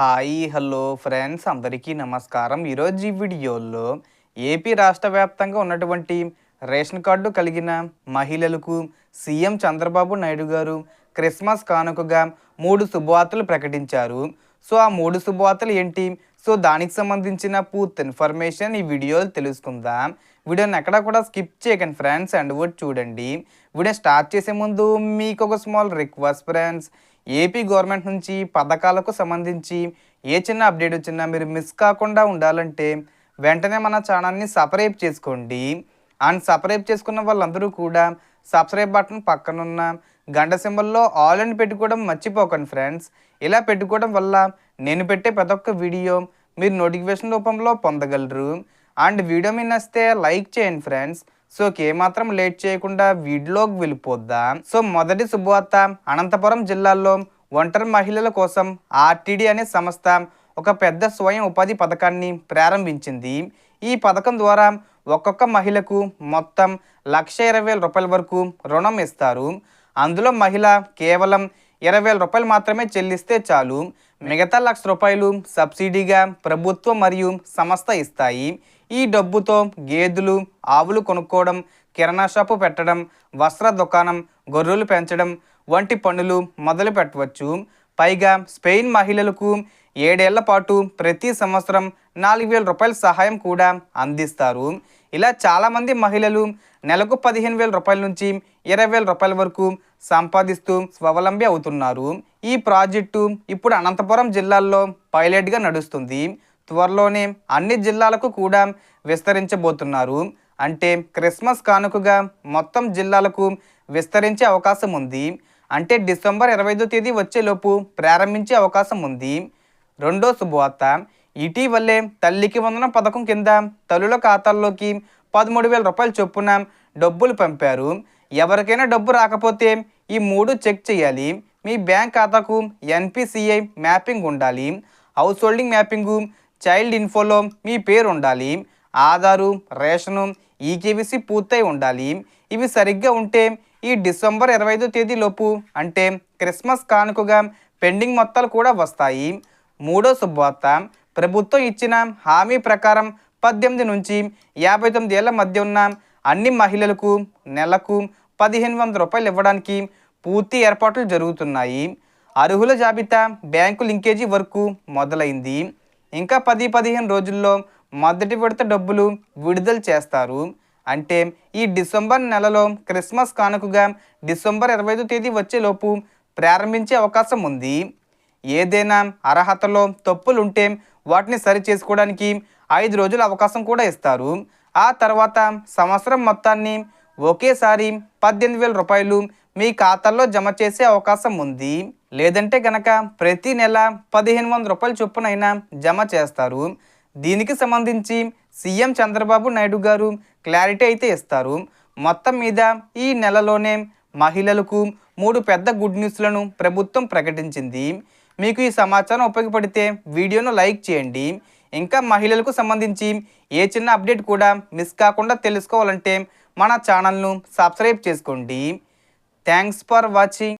Hi hello friends. అందరికీ నమస్కారం. ఈరోజు ఈ వీడియోలో ఏపీ రాష్ట్ర వ్యాప్తంగా ఉన్నటువంటి రేషన్ కార్డు కలిగిన మహిళలకు సీఎం చంద్రబాబు నాయుడు గారు క్రిస్మస్ కానుకగా మూడు శుభవార్తలు ప్రకటించారు. సో ఆ మూడు శుభవార్తలు ఏంటి? సో దానికి సంబంధించిన పూర్తి ఇన్ఫర్మేషన్ ఈ వీడియోలో తెలుసుకుందాం. వీడియోని ఎక్కడ కూడా స్కిప్ చేయకండి ఫ్రెండ్స్ అండ్ వర్డ్ చూడండి. వీడియో స్టార్ట్ చేసే ముందు మీకు ఒక small request friends. AP government నుంచి పథకాలకు సంబంధించి ఏ చిన్న అప్డేట్ వచ్చినా మీరు మిస్ కాకుండా ఉండాలంటే వెంటనే మన ఛానల్ని సబ్స్క్రైబ్ చేసుకోండి. అండ్ సబ్స్క్రైబ్ చేసుకున్న వాళ్ళందరూ కూడా సబ్స్క్రైబ్ బటన్ పక్కనున్న గంట సింబల్లో ఆల్ అని పెట్టుకోవడం మర్చిపోకండి ఫ్రెండ్స్. ఇలా పెట్టుకోవడం వల్ల నేను పెట్టే ప్రతి ఒక్క వీడియో మీరు నోటిఫికేషన్ రూపంలో పొందగలరు. అండ్ వీడియో మీ నచ్చితే లైక్ చేయండి ఫ్రెండ్స్. సో ఏమాత్రం లేట్ చేయకుండా వీడిలోకి వెళ్ళిపోద్దాం? సో మొదటి శుభవార్త అనంతపురం జిల్లాలో ఒంటరి మహిళల కోసం ఆర్టీడీ అనే సంస్థ ఒక పెద్ద స్వయం ఉపాధి పథకాన్ని ప్రారంభించింది. ఈ పథకం ద్వారా ఒక్కొక్క మహిళకు మొత్తం లక్ష ఇరవై వేల రూపాయల వరకు రుణం ఇస్తారు. అందులో మహిళ కేవలం ఇరవై వేల రూపాయలు మాత్రమే చెల్లిస్తే చాలు. మిగతా లక్ష రూపాయలు సబ్సిడీగా ప్రభుత్వం మరియు సంస్థ ఇస్తాయి. ఈ డబ్బుతో గేదెలు ఆవులు కొనుక్కోవడం కిరాణా షాపు పెట్టడం వస్త్ర దుకాణం గొర్రెలు పెంచడం వంటి పనులు మొదలు పెట్టవచ్చు పైగా స్పెయిన్ మహిళలకు ఏడేళ్ళ పాటు ప్రతి సంవత్సరం నాలుగు వేల రూపాయల సహాయం కూడా అందిస్తారు. ఇలా చాలామంది మహిళలు నెలకు పదిహేను వేల రూపాయల నుంచి ఇరవై వేల రూపాయల వరకు సంపాదిస్తూ స్వావలంబి అవుతున్నారు. ఈ ప్రాజెక్టు ఇప్పుడు అనంతపురం జిల్లాల్లో పైలట్గా నడుస్తుంది. త్వరలోనే అన్ని జిల్లాలకు కూడా విస్తరించబోతున్నారు. అంటే క్రిస్మస్ కానుకగా మొత్తం జిల్లాలకు విస్తరించే అవకాశం ఉంది. అంటే డిసెంబర్ ఇరవై ఐదో తేదీ వచ్చేలోపు ప్రారంభించే అవకాశం ఉంది. రెండో శుభవార్త. ఇటీవలే తల్లికి వందన పథకం కింద తల్లుల ఖాతాల్లోకి పదమూడు వేల రూపాయల చొప్పున డబ్బులు పంపారు. ఎవరికైనా డబ్బు రాకపోతే ఈ మూడు చెక్ చేయాలి. మీ బ్యాంక్ ఖాతాకు ఎన్పిసిఐ మ్యాపింగ్ ఉండాలి. హౌస్ హోల్డింగ్ మ్యాపింగు చైల్డ్ ఇన్ఫోలో మీ పేరు ఉండాలి. ఆధారు రేషను ఈకేవీసీ పూర్తయి ఉండాలి. ఇవి సరిగ్గా ఉంటే ఈ డిసెంబర్ ఇరవై ఐదో తేదీలోపు అంటే క్రిస్మస్ కానుకగా పెండింగ్ మొత్తాలు కూడా వస్తాయి. మూడో శుభవార్త ప్రభుత్వం ఇచ్చిన హామీ ప్రకారం పద్దెనిమిది నుంచి యాభై తొమ్మిది ఏళ్ళ మధ్య ఉన్న అన్ని మహిళలకు నెలకు పదిహేను వందల రూపాయలు ఇవ్వడానికి పూర్తి ఏర్పాట్లు జరుగుతున్నాయి. అర్హుల జాబితా బ్యాంకు లింకేజీ వరకు మొదలైంది. ఇంకా పది పదిహేను రోజుల్లో మొదటి విడత డబ్బులు విడుదల చేస్తారు. అంటే ఈ డిసెంబర్ నెలలో క్రిస్మస్ కానుకగా డిసెంబర్ ఇరవై ఐదో తేదీ వచ్చేలోపు ప్రారంభించే అవకాశం ఉంది. ఏదైనా అర్హతలో తప్పులుంటే వాటిని సరి చేసుకోవడానికి ఐదు రోజుల అవకాశం కూడా ఇస్తారు. ఆ తర్వాత సంవత్సరం మొత్తాన్ని ఒకేసారి పద్దెనిమిది వేల రూపాయలు మీ ఖాతాల్లో జమ చేసే అవకాశం ఉంది. లేదంటే గనక ప్రతి నెల పదిహేను వందల రూపాయల చొప్పునైనా జమ చేస్తారు. దీనికి సంబంధించి సీఎం చంద్రబాబు నాయుడు గారు క్లారిటీ అయితే ఇస్తారు. మొత్తం మీద ఈ నెలలోనే మహిళలకు మూడు పెద్ద గుడ్ న్యూస్లను ప్రభుత్వం ప్రకటించింది. మీకు ఈ సమాచారం ఉపయోగపడితే వీడియోను లైక్ చేయండి. ఇంకా మహిళలకు సంబంధించి ఏ చిన్న అప్డేట్ కూడా మిస్ కాకుండా తెలుసుకోవాలంటే మన ఛానల్ను సబ్స్క్రైబ్ చేసుకోండి. Thanks for watching.